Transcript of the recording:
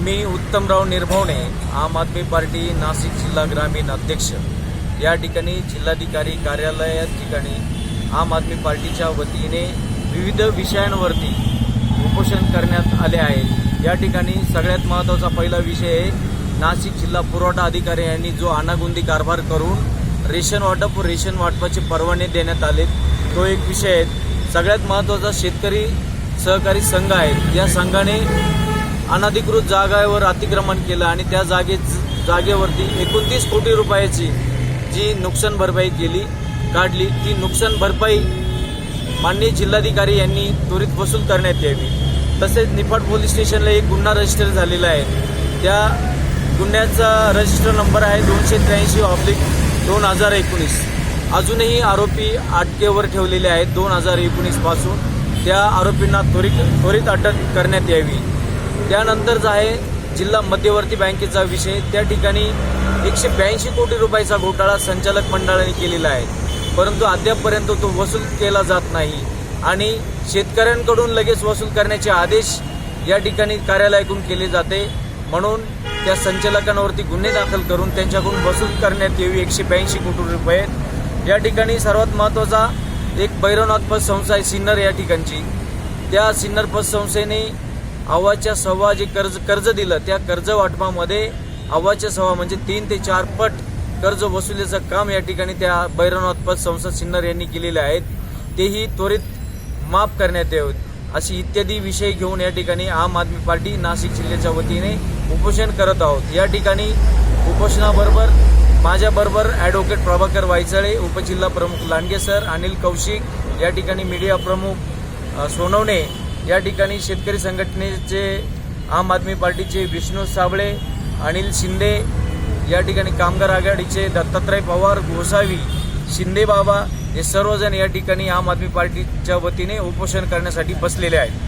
मी उत्तमराव निर्भवणे आम आदमी पार्टी नाशिक जिल्हा ग्रामीण अध्यक्ष. या ठिकाणी जिल्हाधिकारी कार्यालया ठिकाणी आम आदमी पार्टीच्या वतीने विविध विषयांवरती उपोषण करण्यात आले आहे. या ठिकाणी सगळ्यात महत्त्वाचा पहिला विषय आहे नाशिक जिल्हा पुरवठा अधिकारी यांनी जो अनागोंदी कारभार करून रेशन वाटप व रेशन वाटपाचे परवाने देण्यात आले तो एक विषय आहे. सगळ्यात महत्त्वाचा शेतकरी सहकारी संघ आहे. या संघाने अनधिकृत जागावर अतिक्रमण केलं आणि त्या जागे जागेवरती एकोणतीस कोटी रुपयाची जी नुकसान भरपाई केली काढली. ती नुकसान भरपाई माननीय जिल्हाधिकारी यांनी त्वरित वसूल करण्यात यावी. तसेच निफाड पोलीस स्टेशनला एक गुन्हा रजिस्टर झालेला आहे. त्या गुन्ह्याचा रजिस्टर नंबर आहे दोनशे त्र्याऐंशी ऑब्लिक दोन हजार एकोणीस. अजूनही आरोपी अटकेवर ठेवलेले आहेत दोन हजार एकोणीसपासून त्या आरोपींना त्वरित त्वरित अटक करण्यात यावी. त्यानंतरच आहे जिल्हा मध्यवर्ती बँकेचा विषय. त्या ठिकाणी एकशे ब्याऐंशी कोटी रुपयाचा घोटाळा संचालक मंडळाने केलेला आहे. परंतु अद्यापपर्यंत तो वसूल केला जात नाही. आणि शेतकऱ्यांकडून लगेच वसूल करण्याचे आदेश या ठिकाणी कार्यालयाकडून केले जाते. म्हणून त्या संचालकांवरती गुन्हे दाखल करून त्यांच्याकडून वसूल करण्यात यावी एकशे ब्याऐंशी कोटी रुपये. या ठिकाणी सर्वात महत्त्वाचा एक भैरवनाथ पत संस्था आहे सिन्नर या ठिकाणची. त्या सिन्नर पत संस्थेने अव्वाच्या सव्वा जे कर्ज कर्ज दिलं त्या कर्ज वाटपामध्ये अव्वाच्या सव्वा म्हणजे तीन ते चार पट कर्ज वसुलीचं काम या ठिकाणी त्या भैरवनाथ संसद सिन्नर यांनी केलेले आहेत. तेही त्वरित माफ करण्यात यावेत. अशी इत्यादी विषय घेऊन या ठिकाणी आम आदमी पार्टी नाशिक जिल्ह्याच्या वतीने उपोषण करत आहोत. या ठिकाणी उपोषणाबरोबर माझ्याबरोबर ॲडव्होकेट प्रभाकर वायचळे उपजिल्हा प्रमुख लांडगे सर अनिल कौशिक या ठिकाणी मीडिया प्रमुख सोनवणे या ठिकाणी शेतकरी संघटनेचे आम आदमी पार्टीचे विष्णू साबळे अनिल शिंदे या ठिकाणी कामगार आघाडीचे दत्तात्रय पवार गोसावी शिंदे बाबा हे सर्वजण या ठिकाणी आम आदमी पार्टीच्या वतीने उपोषण करण्यासाठी बसलेले आहेत.